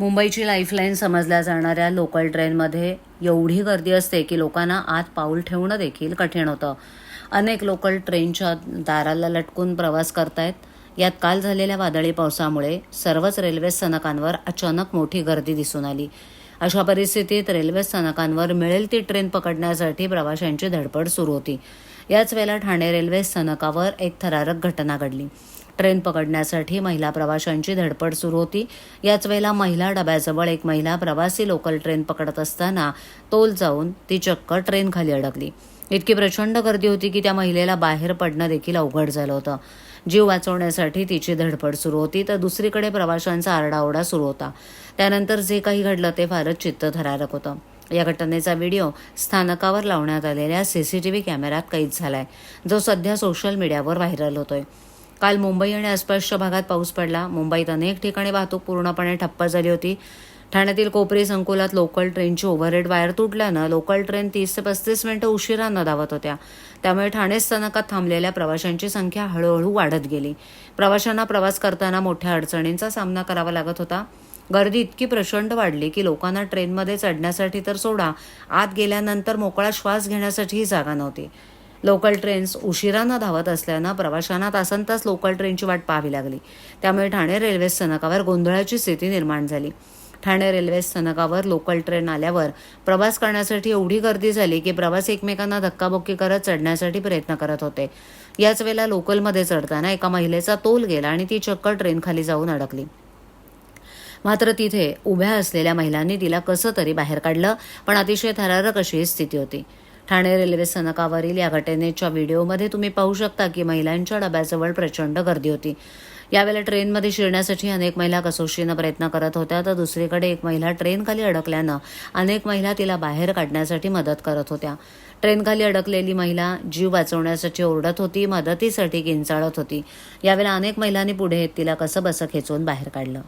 मुंबईची लाईफलाईन समजल्या जाणाऱ्या लोकल ट्रेनमध्ये एवढी गर्दी असते की लोकांना आत पाऊल ठेवणं देखील कठीण होतं. अनेक लोकल ट्रेनच्या दाराला लटकून प्रवास करतायत. यात काल झालेल्या वादळी पावसामुळे सर्वच रेल्वे स्थानकांवर अचानक मोठी गर्दी दिसून आली. अशा परिस्थितीत रेल्वे स्थानकांवर मिळेल ती ट्रेन पकडण्यासाठी प्रवाशांची धडपड सुरू होती. याच वेळेला ठाणे रेल्वे स्थानकावर एक थरारक घटना घडली. ट्रेन पकडण्यासाठी महिला प्रवाशांची धडपड सुरू होती. याच वेळेला महिला डब्याजवळ एक महिला प्रवासी लोकल ट्रेन पकडत असताना तोल जाऊन ती चक्क ट्रेनखाली अडकली. इतकी प्रचंड गर्दी होती की त्या महिलेला बाहेर पडणं देखील अवघड झालं होतं. जीव वाचवण्यासाठी तिची धडपड सुरू होती तर दुसरीकडे प्रवाशांचा आरडाओरडा सुरू होता. त्यानंतर जे काही घडलं ते फारच चित्तथरारक होतं. या घटनेचा व्हिडिओ स्थानकावर लावण्यात आलेल्या सीसीटीव्ही कॅमेऱ्यात कैद झालाय जो सध्या सोशल मीडियावर व्हायरल होतोय. काल मुंबई आणि आसपासच्या भागात पाऊस पडला. मुंबईत अनेक ठिकाणी वाहतूक पूर्णपणे ठप्प झाली होती. ठाण्यातील कोपरी संकुलात लोकल ट्रेनची ओव्हरहेड वायर तुटल्यानं लोकल ट्रेन तीस ते पस्तीस मिनिटं उशिरानं धावत होत्या. त्यामुळे ठाणे स्थानकात थांबलेल्या प्रवाशांची संख्या हळूहळू वाढत गेली. प्रवाशांना प्रवास करताना मोठ्या अडचणींचा सामना करावा लागत होता. गर्दी इतकी प्रचंड वाढली की लोकांना ट्रेनमध्ये चढण्यासाठी तर सोडा आत गेल्यानंतर मोकळा श्वास घेण्यासाठीही जागा नव्हती. लोकल ट्रेन्स उशिरानं धावत असल्यानं प्रवाशांना तासन तास लोकल ट्रेनची वाट पाहावी लागली. त्यामुळे ठाणे रेल्वे स्थानकावर गोंधळाची स्थिती निर्माण झाली. ठाणे रेल्वे स्थानकावर लोकल ट्रेन आल्यावर प्रवास करण्यासाठी एवढी गर्दी झाली की प्रवासी एकमेकांना धक्काबुक्की करत चढण्यासाठी प्रयत्न करत होते. याच वेळेला लोकलमध्ये चढताना एका महिलेचा तोल गेला आणि ती चक्क ट्रेन खाली जाऊन अडकली. मात्र तिथे उभ्या असलेल्या महिलांनी तिला कसं तरी बाहेर काढलं पण अतिशय थरारक अशी ही स्थिती होती. ठाणे रेल्वे स्थानकावरील या घटनेच्या व्हिडिओमध्ये तुम्ही पाहू शकता की महिलांच्या डब्याजवळ प्रचंड गर्दी होती. यावेळेला ट्रेनमध्ये शिरण्यासाठी अनेक महिला कसोशीनं प्रयत्न करत होत्या तर दुसरीकडे एक महिला ट्रेनखाली अडकल्यानं अनेक महिला तिला बाहेर काढण्यासाठी मदत करत होत्या. ट्रेनखाली अडकलेली महिला जीव वाचवण्यासाठी ओरडत होती मदतीसाठी किंचाळत होती. यावेळेला अनेक महिलांनी पुढे येत तिला कसं बसं खेचून बाहेर काढलं.